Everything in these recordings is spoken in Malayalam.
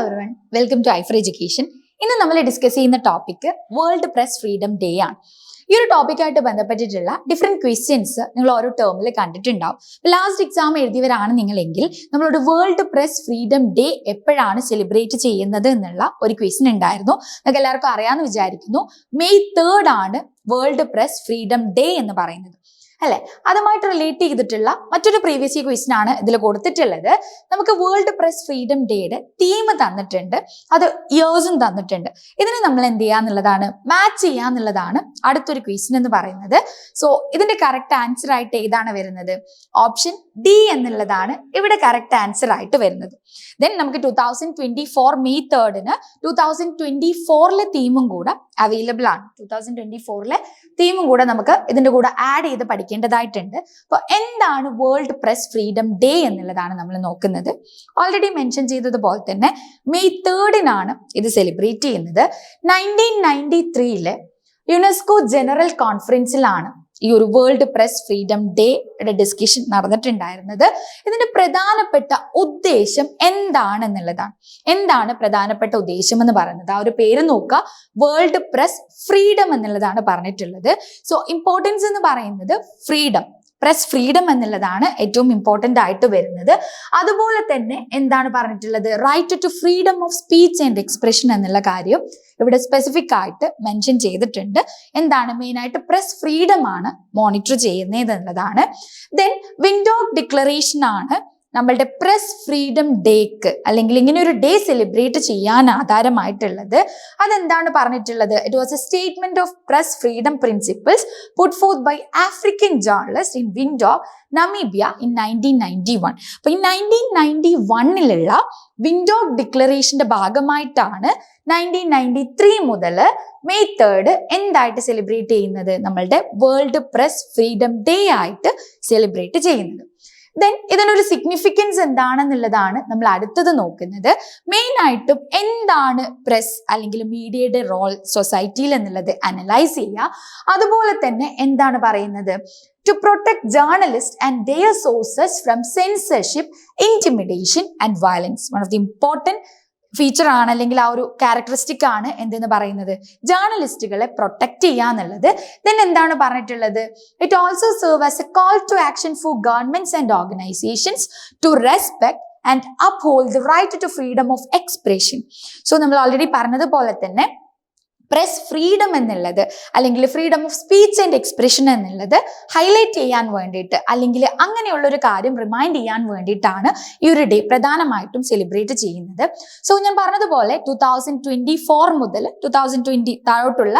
എവറിവൺ വെൽക്കം ടു ഐഫർ എഡ്യൂക്കേഷൻ ഇന്ന് നമ്മൾ ഡിസ്കസ് ചെയ്യുന്ന topic world press freedom day ആണ്. ഈ ഒരു ടോപ്പിക്കായിട്ട് ബന്ധപ്പെട്ടിട്ടുള്ള ഡിഫറെന്റ് ക്വസ്റ്റ്യൻസ് നിങ്ങൾ ഓരോ ടേമിൽ കണ്ടിട്ടുണ്ടാവും. ലാസ്റ്റ് എക്സാം എഴുതിയവരാണ് നിങ്ങളെങ്കിൽ നമ്മളോട് വേൾഡ് പ്രസ് ഫ്രീഡം ഡേ എപ്പോഴാണ് സെലിബ്രേറ്റ് ചെയ്യുന്നത് എന്നുള്ള ഒരു ക്വസ്റ്റ്യൻ ഉണ്ടായിരുന്നു. നിങ്ങൾക്ക് എല്ലാവർക്കും അറിയാമെന്ന് വിചാരിക്കുന്നു. മെയ് തേർഡ് ആണ് വേൾഡ് പ്രസ് ഫ്രീഡം ഡേ എന്ന് പറയുന്നത്. അല്ലെ? അതുമായിട്ട് റിലേറ്റ് ചെയ്തിട്ടുള്ള മറ്റൊരു പ്രീവിയസ് ക്വസ്റ്റ്യൻ ആണ് ഇതിൽ കൊടുത്തിട്ടുള്ളത്. നമുക്ക് വേൾഡ് പ്രസ് ഫ്രീഡം ഡേയുടെ തീം തന്നിട്ടുണ്ട്. അത് ഇയേഴ്സും തന്നിട്ടുണ്ട്. ഇതിനെ നമ്മൾ എന്ത് ചെയ്യാന്നുള്ളതാണ് മാച്ച് ചെയ്യാന്നുള്ളതാണ് അടുത്തൊരു ക്വസ്റ്റ്യൻ എന്ന് പറയുന്നത്. സോ ഇതിന്റെ കറക്റ്റ് ആൻസർ ആയിട്ട് ഏതാണ് വരുന്നത്? ഓപ്ഷൻ ഡി എന്നുള്ളതാണ് ഇവിടെ കറക്റ്റ് ആൻസർ ആയിട്ട് വരുന്നത്. ദെൻ നമുക്ക് two thousand twenty four May തേർഡിന് two thousand twenty ഫോറിലെ തീമും കൂടെ അവൈലബിൾ ആണ്. ടൂ തൗസൻഡ് ട്വന്റി ഫോറിലെ തീമും കൂടെ നമുക്ക് ഇതിന്റെ കൂടെ ആഡ് ചെയ്ത് പഠിക്കേണ്ടതായിട്ടുണ്ട് അപ്പോൾ എന്താണ് വേൾഡ് പ്രസ് ഫ്രീഡം ഡേ എന്നുള്ളതാണ് നമ്മൾ നോക്കുന്നത്. ഓൾറെഡി മെൻഷൻ ചെയ്തതുപോലെ തന്നെ മെയ് തേർഡിനാണ് ഇത് സെലിബ്രേറ്റ് ചെയ്യുന്നത്. നയന്റീൻ നയന്റി ത്രീയിലെ യുനെസ്കോ ജനറൽ കോൺഫറൻസിലാണ് ഈ ഒരു വേൾഡ് പ്രസ് ഫ്രീഡം ഡേയുടെ ഡിസ്കഷൻ നടന്നിട്ടുണ്ടായിരുന്നത്. ഇതിന്റെ പ്രധാനപ്പെട്ട ഉദ്ദേശം എന്താണെന്നുള്ളതാണ്. എന്താണ് പ്രധാനപ്പെട്ട ഉദ്ദേശം എന്ന് പറയുന്നത്? ആ ഒരു പേര് നോക്കുക. വേൾഡ് പ്രസ് ഫ്രീഡം എന്നുള്ളതാണ് പറഞ്ഞിട്ടുള്ളത്. സോ ഇമ്പോർട്ടൻസ് എന്ന് പറയുന്നത് ഫ്രീഡം പ്രസ് ഫ്രീഡം എന്നുള്ളതാണ് ഏറ്റവും ഇമ്പോർട്ടന്റ് ആയിട്ട് വരുന്നത്. അതുപോലെ തന്നെ എന്താണ് പറഞ്ഞിട്ടുള്ളത്? Right to freedom of speech and expression എന്നുള്ള കാര്യം ഇവിടെ സ്പെസിഫിക് ആയിട്ട് മെൻഷൻ ചെയ്തിട്ടുണ്ട്. എന്താണ് മെയിൻ ആയിട്ട്? പ്രസ് ഫ്രീഡം ആണ് മോണിറ്റർ ചെയ്യുന്നത് എന്നുള്ളതാണ്. ദെൻ വിൻഡോ ഡിക്ലറേഷൻ ആണ് നമ്മളുടെ പ്രസ് ഫ്രീഡം ഡേക്ക് അല്ലെങ്കിൽ ഇങ്ങനെ ഒരു ഡേ സെലിബ്രേറ്റ് ചെയ്യാൻ ആധാരമായിട്ടുള്ളത് അതെന്താണ് പറഞ്ഞിട്ടുള്ളത്? It was a statement of press freedom principles put forth by African journalist in Windhoek Namibia in nineteen ninety one അപ്പൊ ഈ നയന്റീൻ നയന്റി വണ്ണിലുള്ള വിൻഡോ ഡിക്ലറേഷന്റെ ഭാഗമായിട്ടാണ് നയന്റീൻ നയന്റി ത്രീ മുതൽ മെയ് തേർഡ് എന്തായിട്ട് സെലിബ്രേറ്റ് ചെയ്യുന്നത്? നമ്മളുടെ വേൾഡ് പ്രസ് ഫ്രീഡം ഡേ ആയിട്ട് സെലിബ്രേറ്റ് ചെയ്യുന്നത്. ദെൻ ഇതിനൊരു സിഗ്നിഫിക്കൻസ് എന്താണെന്നുള്ളതാണ് നമ്മൾ അടുത്തത് നോക്കുന്നത്. മെയിൻ ആയിട്ടും എന്താണ് പ്രസ് അല്ലെങ്കിൽ മീഡിയയുടെ റോൾ സൊസൈറ്റിയിൽ എന്നുള്ളത് അനലൈസ് ചെയ്യുക. അതുപോലെ തന്നെ എന്താണ് പറയുന്നത്? To protect journalist and their sources from censorship intimidation and violence one of the important feature ആണ് അല്ലെങ്കിൽ ആ ഒരു ക്യാരക്ടറിസ്റ്റിക് ആണ് എന്തെന്ന് പറയുന്നത്. ജേർണലിസ്റ്റുകളെ പ്രൊട്ടക്ട് ചെയ്യുക എന്നുള്ളത്. ദെൻ എന്താണ് പറഞ്ഞിട്ടുള്ളത്? It also serve as a call to action for governments and organizations to respect and uphold the right to freedom of expression so നമ്മൾ ഓൾറെഡി പറഞ്ഞതുപോലെ തന്നെ പ്രസ് ഫ്രീഡം എന്നുള്ളത് അല്ലെങ്കിൽ freedom of speech and expression എന്നുള്ളത് ഹൈലൈറ്റ് ചെയ്യാൻ വേണ്ടിയിട്ട് അല്ലെങ്കിൽ അങ്ങനെയുള്ള ഒരു കാര്യം റിമൈൻഡ് ചെയ്യാൻ വേണ്ടിയിട്ടാണ് ഈ ഒരു ഡേ പ്രധാനമായിട്ടും സെലിബ്രേറ്റ് ചെയ്യുന്നത്. സോ ഞാൻ പറഞ്ഞതുപോലെ ടു തൗസൻഡ് ട്വന്റി ഫോർ മുതൽ ടു തൗസൻഡ് ട്വന്റി താഴോട്ടുള്ള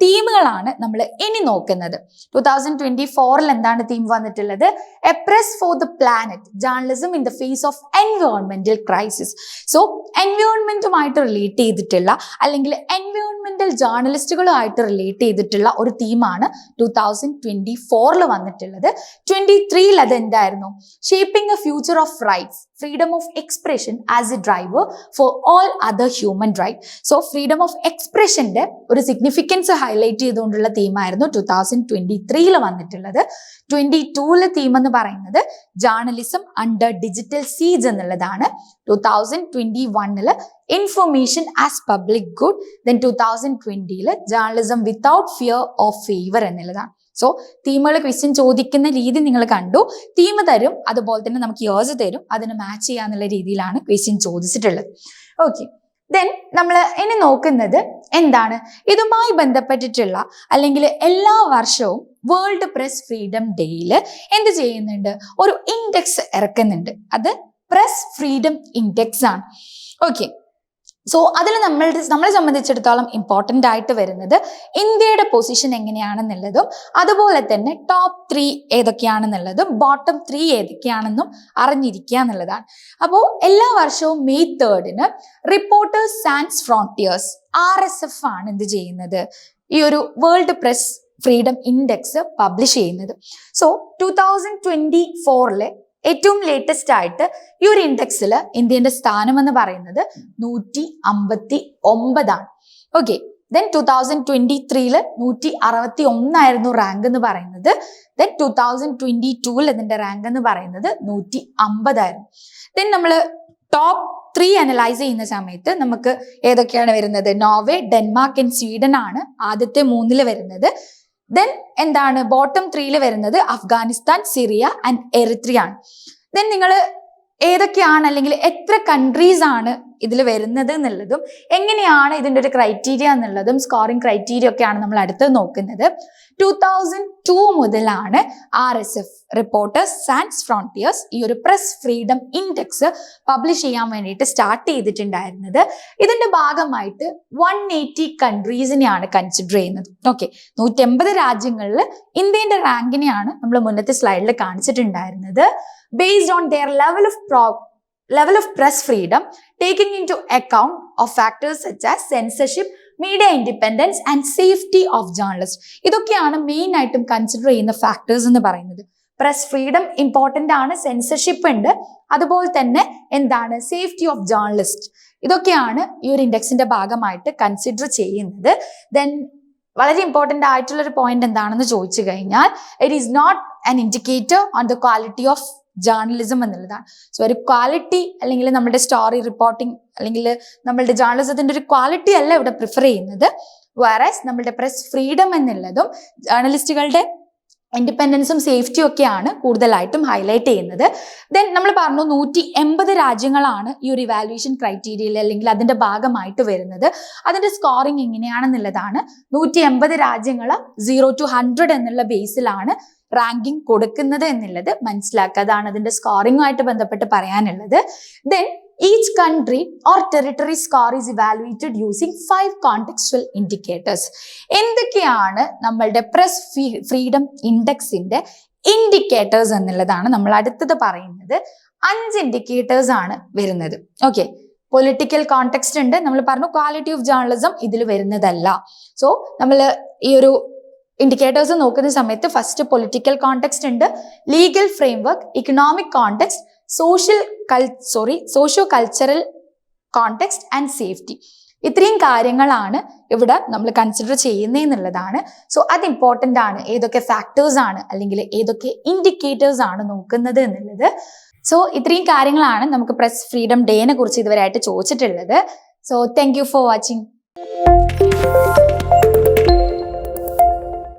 തീമുകളാണ് നമ്മൾ ഇനി നോക്കുന്നത്. ടു തൗസൻഡ് ട്വന്റി ഫോറിൽ എന്താണ് തീം വന്നിട്ടുള്ളത് a press for the planet journalism in the face of എൻവയോൺമെന്റൽ crisis so എൻവയോൺമെന്റുമായിട്ട് റിലേറ്റ് ചെയ്തിട്ടുള്ള അല്ലെങ്കിൽ എൻവയോൺമെന്റൽ ജേർണലിസ്റ്റുകളുമായിട്ട് റിലേറ്റ് ചെയ്തിട്ടുള്ള ഒരു തീമാണ് ടു തൗസൻഡ് ട്വന്റി ഫോറിൽ വന്നിട്ടുള്ളത്. ട്വന്റി ത്രീയിൽ അത് എന്തായിരുന്നു shaping a future of rights freedom of expression as a driver for all other human right so freedom of എക്സ്പ്രഷന്റെ ഒരു സിഗ്നിഫിക്കൻസ് ഹൈലൈറ്റ് ചെയ്തുകൊണ്ടുള്ള തീമായിരുന്നു ടു തൗസൻഡ് ട്വന്റി ത്രീയിൽ വന്നിട്ടുള്ളത്. ട്വന്റി ടൂവിലെ തീം എന്ന് പറയുന്നത് ജേർണലിസം അണ്ടർ ഡിജിറ്റൽ സീജ് എന്നുള്ളതാണ്. ടു തൗസൻഡ് ട്വന്റി വണ്ണിൽ information as public good then two thousand ട്വന്റിയിൽ journalism without fear of favour എന്നുള്ളതാണ് സോ തീമുകൾ ക്വസ്റ്റ്യൻ ചോദിക്കുന്ന രീതി നിങ്ങൾ കണ്ടു. തീം തരും അതുപോലെ തന്നെ നമുക്ക് ഇയേഴ്സ് തരും. അതിന് മാച്ച് ചെയ്യാന്നുള്ള രീതിയിലാണ് ക്വസ്റ്റ്യൻ ചോദിച്ചിട്ടുള്ളത്. ഓക്കെ ദെൻ നമ്മൾ ഇനി നോക്കുന്നത് എന്താണ്? ഇതുമായി ബന്ധപ്പെട്ടിട്ടുള്ള അല്ലെങ്കിൽ എല്ലാ വർഷവും വേൾഡ് പ്രസ് ഫ്രീഡം ഡേയിൽ എന്ത് ചെയ്യുന്നുണ്ട്? ഒരു ഇൻഡെക്സ് ഇറക്കുന്നുണ്ട്. അത് പ്രസ് ഫ്രീഡം ഇൻഡെക്സ് ആണ്. ഓക്കെ സോ അതിൽ നമ്മൾ നമ്മളെ സംബന്ധിച്ചിടത്തോളം ഇമ്പോർട്ടന്റ് ആയിട്ട് വരുന്നത് ഇന്ത്യയുടെ പൊസിഷൻ എങ്ങനെയാണെന്നുള്ളതും അതുപോലെ തന്നെ ടോപ്പ് ത്രീ ഏതൊക്കെയാണെന്നുള്ളതും ബോട്ടം ത്രീ ഏതൊക്കെയാണെന്നും അറിഞ്ഞിരിക്കുക എന്നുള്ളതാണ്. അപ്പോൾ എല്ലാ വർഷവും May തേർഡിന് Reporters Sans Frontières R S F ആണ് എന്ത് ചെയ്യുന്നത്? ഈ ഒരു world press freedom index publish ചെയ്യുന്നത്. സോ ടു തൗസൻഡ് ട്വന്റി ഫോറിലെ ഏറ്റവും ലേറ്റസ്റ്റ് ആയിട്ട് ഈ ഒരു ഇൻഡെക്സിൽ ഇന്ത്യന്റെ സ്ഥാനം എന്ന് പറയുന്നത് നൂറ്റി അമ്പത്തി ഒമ്പതാണ് okay then two thousand twenty ത്രീയിൽ നൂറ്റി അറുപത്തി ഒന്നായിരുന്നു റാങ്ക് എന്ന് പറയുന്നത്. ദെൻ ടു തൗസൻഡ് ട്വന്റി ടൂവിൽ ഇതിന്റെ റാങ്ക് എന്ന് പറയുന്നത് നൂറ്റി അമ്പതായിരുന്നു ദെൻ നമ്മൾ ടോപ്പ് ത്രീ അനലൈസ് ചെയ്യുന്ന സമയത്ത് നമുക്ക് ഏതൊക്കെയാണ് വരുന്നത്? നോർവേ ഡെൻമാർക്ക് ആൻഡ് സ്വീഡൻ ആണ് ആദ്യത്തെ മൂന്നിൽ വരുന്നത്. ദെൻ എന്താണ്? ബോട്ടം ത്രീയിൽ വരുന്നത് അഫ്ഗാനിസ്ഥാൻ സിറിയ ആൻഡ് എറിത്രിയ ആണ്. ദെൻ നിങ്ങൾ ഏതൊക്കെയാണ് അല്ലെങ്കിൽ എത്ര കൺട്രീസ് ആണ് ഇതിൽ വരുന്നത് എന്നുള്ളതും എങ്ങനെയാണ് ഇതിന്റെ ഒരു ക്രൈറ്റീരിയ എന്നുള്ളതും സ്കോറിംഗ് ക്രൈറ്റീരിയ ഒക്കെയാണ് നമ്മൾ അടുത്ത് നോക്കുന്നത്. ടൂ തൗസൻഡ് ടു മുതലാണ് R S F Reporters Sans Frontières ഈ ഒരു പ്രസ് ഫ്രീഡം ഇൻഡെക്സ് പബ്ലിഷ് ചെയ്യാൻ വേണ്ടിയിട്ട് സ്റ്റാർട്ട് ചെയ്തിട്ടുണ്ടായിരുന്നത്. ഇതിന്റെ ഭാഗമായിട്ട് വൺ എയ്റ്റി കൺട്രീസിനെയാണ് കൺസിഡർ ചെയ്യുന്നത്. ഓക്കെ നൂറ്റമ്പത് രാജ്യങ്ങളിൽ ഇന്ത്യന്റെ റാങ്കിനെയാണ് നമ്മൾ മുന്നത്തെ സ്ലൈഡിൽ കാണിച്ചിട്ടുണ്ടായിരുന്നത്. Based on their level of pro level of press freedom taking into account of as censorship, media independence and safety of journalist ഇതൊക്കെയാണ് മെയിൻ ആയിട്ടും കൺസിഡർ ചെയ്യുന്ന ഫാക്ടേഴ്സ് എന്ന് പറയുന്നത്. പ്രസ് ഫ്രീഡം ഇമ്പോർട്ടന്റ് ആണ് സെൻസർഷിപ്പ് ഉണ്ട്. അതുപോലെ തന്നെ എന്താണ്? സേഫ്റ്റി ഓഫ് ജേർണലിസ്റ്റ് ഇതൊക്കെയാണ് ഈ ഒരു ഇൻഡെക്സിന്റെ ഭാഗമായിട്ട് കൺസിഡർ ചെയ്യുന്നത്. ദെൻ വളരെ ഇമ്പോർട്ടന്റ് ആയിട്ടുള്ള ഒരു പോയിന്റ് എന്താണെന്ന് ചോദിച്ചു കഴിഞ്ഞാൽ it is not an indicator on the quality of journalism എന്നുള്ളതാണ്. സോ ഒരു ക്വാളിറ്റി അല്ലെങ്കിൽ നമ്മുടെ സ്റ്റോറി റിപ്പോർട്ടിംഗ് അല്ലെങ്കിൽ നമ്മളുടെ ജേർണലിസത്തിന്റെ ഒരു ക്വാളിറ്റി അല്ല ഇവിടെ പ്രിഫർ ചെയ്യുന്നത്. വേറെ നമ്മളുടെ പ്രസ് ഫ്രീഡം എന്നുള്ളതും ജേർണലിസ്റ്റുകളുടെ ഇൻഡിപെൻഡൻസും സേഫ്റ്റിയും ഒക്കെയാണ് കൂടുതലായിട്ടും ഹൈലൈറ്റ് ചെയ്യുന്നത്. ദെൻ നമ്മൾ പറഞ്ഞു നൂറ്റി എൺപത് രാജ്യങ്ങളാണ് ഈ ഒരു ഇവാലുവേഷൻ ക്രൈറ്റീരിയയിൽ അല്ലെങ്കിൽ അതിന്റെ ഭാഗമായിട്ട് വരുന്നത്. അതിന്റെ സ്കോറിംഗ് എങ്ങനെയാണെന്നുള്ളതാണ്. നൂറ്റി എൺപത് രാജ്യങ്ങൾ സീറോ ടു ഹൺഡ്രഡ് എന്നുള്ള ബേസിലാണ് റാങ്കിങ് കൊടുക്കുന്നത് എന്നുള്ളത് മനസ്സിലാക്കുക. അതാണ് അതിന്റെ സ്കോറിംഗുമായിട്ട് ബന്ധപ്പെട്ട് പറയാനുള്ളത്. Then each country or territory score is evaluated using five contextual indicators എന്തൊക്കെയാണ് നമ്മളുടെ പ്രസ് ഫ്രീഡം ഇൻഡെക്സിന്റെ ഇൻഡിക്കേറ്റേഴ്സ് എന്നുള്ളതാണ് നമ്മൾ അടുത്തത് പറയുന്നത്. അഞ്ച് ഇൻഡിക്കേറ്റേഴ്സ് ആണ് വരുന്നത്. ഓക്കെ പൊളിറ്റിക്കൽ കോണ്ടെക്സ്റ്റ് ഉണ്ട്. നമ്മൾ പറഞ്ഞു ക്വാളിറ്റി ഓഫ് ജേർണലിസം ഇതിൽ വരുന്നതല്ല. സോ നമ്മൾ ഈ ഒരു ഇൻഡിക്കേറ്റേഴ്സ് നോക്കുന്ന സമയത്ത് ഫസ്റ്റ് പൊളിറ്റിക്കൽ കോണ്ടെക്സ്റ്റ് ഉണ്ട്. Legal framework economic context social കൾ sorry socio cultural context and safety ഇത്രയും കാര്യങ്ങളാണ് ഇവിടെ നമ്മൾ കൺസിഡർ ചെയ്യുന്നതെന്നുള്ളതാണ് സോ അത് ഇമ്പോർട്ടന്റ് ആണ്. ഏതൊക്കെ ഫാക്ടേഴ്സ് ആണ് അല്ലെങ്കിൽ ഏതൊക്കെ ഇൻഡിക്കേറ്റേഴ്സ് ആണ് നോക്കുന്നത് എന്നുള്ളത്. സോ ഇത്രയും കാര്യങ്ങളാണ് നമുക്ക് പ്രസ് ഫ്രീഡം ഡേനെ കുറിച്ച് ഇതുവരെയായിട്ട് ചോദിച്ചിട്ടുള്ളത്. So thank you for watching